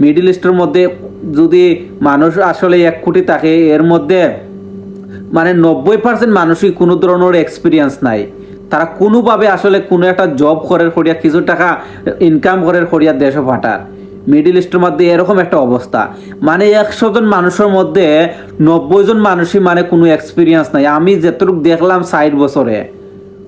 Middle ইস্টের মধ্যে যদি মানুষ আসলে এক কোটি থাকে, এর মধ্যে মানে নব্বই পার্সেন্ট মানুষই কোনো ধরনের এক্সপিরিয়েন্স নাই। তারা কোনোভাবে আসলে কোনো একটা জব করে করিয়া কিছু টাকা ইনকাম করে করিয়া দেশও পাঠার। মিডিল ইস্টের মধ্যে এরকম একটা অবস্থা। মানে একশো জন মানুষের মধ্যে নব্বই জন মানুষই মানে কোনো এক্সপিরিয়েন্স নাই। আমি যেটুকু দেখলাম ষাট বছরে।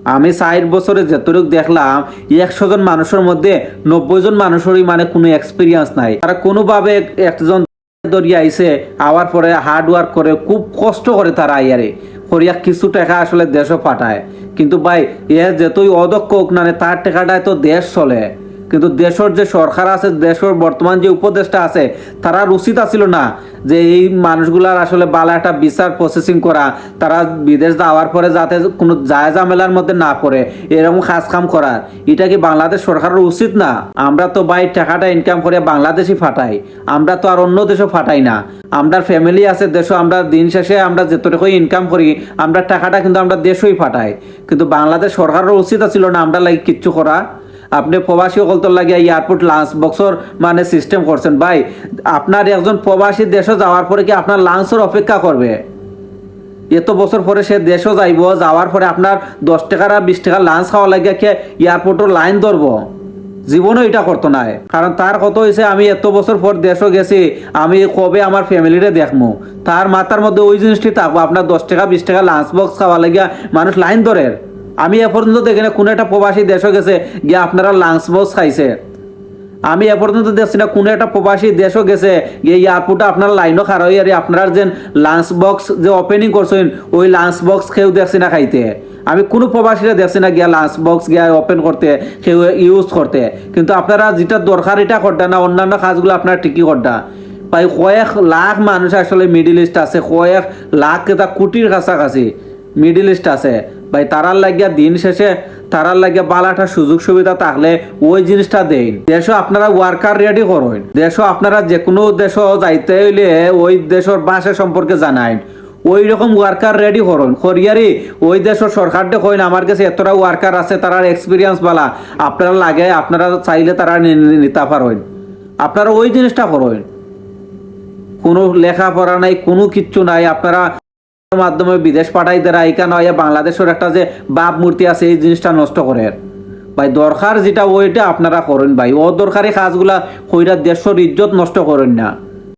আমি ষাট বছরে যেটুকু দেখলাম একশো জন মানুষের মধ্যে নব্বই জন মানুষেরই মানে কোনো এক্সপিরিয়েন্স নাই। তারা কোনোভাবে একজন দরিয়া আইসে আওয়ার পরে হার্ড ওয়ার্ক করে, খুব কষ্ট করে তারা আইয়ারে। করিয়া কিছু টাকা আসলে দেশও পাঠায়। কিন্তু ভাই, এ যেতই অদক্ষ হোক না তার টাকাটায় তো দেশ চলে। কিন্তু দেশের যে সরকার আছে, দেশের বর্তমান যে উপদেষ্টা আছে, তারা উচিত আছিল না। যে এই মানুষগুলার আসলে বালা একটা বিচার প্রসেসিং করা, তারা বিদেশ যাওয়ার পরে যাতে কোনো যায় ঝামেলার মধ্যে না পড়ে, এরকম কাজ কাম করার এটা কি বাংলাদেশ সরকারের উচিত না? আমরা তো ভাই টাকাটা ইনকাম করে বাংলাদেশই ফাটাই, আমরা তো আর অন্য দেশও ফাটাই না। আমরা ফ্যামিলি আছে, দেশও, আমরা দিন শেষে আমরা যেতটুকু ইনকাম করি, আমরা টাকাটা কিন্তু আমরা দেশই ফাটাই। কিন্তু বাংলাদেশ সরকারের উচিত ছিল না আমরা লাগে কিচ্ছু করা? আপনি প্রবাসী সকলতর লাগিয়ে এয়ারপোর্ট লাঞ্চ বক্সর মানে সিস্টেম করছেন। ভাই, আপনার একজন প্রবাসী দেশে যাওয়ার পরে কি আপনার লাঞ্চের অপেক্ষা করবে? এত বছর পরে সে দেশও যাইব, যাওয়ার পরে আপনার দশ টাকার আর বিশ টাকার লাঞ্চ খাওয়া লাগিয়ে কে এয়ারপোর্টের লাইন ধরবো? জীবনও এটা করতো না। কারণ তার কত হয়েছে আমি এত বছর পর দেশও গেছি, আমি কবে আমার ফ্যামিলিরে দেখব তার মাথার মধ্যে ওই জিনিসটি থাকব, আপনার দশ টাকা, বিশ টাকা লাঞ্চ বক্স খাওয়া লাগিয়া মানুষ লাইন ধরে। আমি এ পর্যন্ত দেখি না, কোনো একটা প্রবাসী দেশও গেছে, গিয়ে আপনারা লাঞ্চ বক্স খাইছে। আমি এ পর্যন্ত দেখছি না, কোনো একটা প্রবাসী দেশও গেছে, গিয়ে এয়ারপোর্টে আপনার লাইনও খারাপ হয়ে আর আপনার যে লাঞ্চ বক্স যে ওপেনিং করছেন, ওই লাঞ্চ বক্স কেউ দেখছি না খাইতে। আমি কোনো প্রবাসীরা দেখছি না গিয়া লাঞ্চ বক্স গিয়া ওপেন করতে, কেউ ইউজ করতে। কিন্তু আপনারা যেটা দরকার, এটা করতে না, অন্যান্য কাজগুলো আপনারা ঠিকই করতে। প্রায় কয়েক লাখ মানুষ আসলে মিডিল ইস্ট আছে, কয়েক লাখ এটা কোটির কাছাকাছি মিডিল ইস্ট আছে। ভাই, তারার লাগিয়া দিন শেষে তারার লাগিয়া বালাটা সুযোগ সুবিধা থাকলে ওই জিনিসটা দেন দেশও আপনারা ওয়ার্কার রেডি করেন। দেশও আপনারা যে কোনো দেশ যাইতে হইলে ওই দেশের ভাষা সম্পর্কে জানাইন। ওই রকম ওয়ার্কার রেডি করুন। করিয়ারি ওই দেশের সরকার দেখুন আমার কাছে এতটা ওয়ার্কার আছে, তারার এক্সপিরিয়েন্স বালা। আপনারা লাগে, আপনারা চাইলে তারা নিতে পারেন। আপনারা ওই জিনিসটা করুন। কোনো লেখাপড়া নাই, কোনো কিচ্ছু নাই। আপনারা মাধ্যমে বিদেশ পাঠাই দেরা এখানে হয় বাংলাদেশের একটা যে বাপ মূর্তি আছে, এই জিনিসটা নষ্ট করে। ভাই, দরকার যেটা, ওইটা আপনারা করেন ভাই। ও দরকারি কাজগুলা কইরা দেশের ইজ্জত নষ্ট করেন না।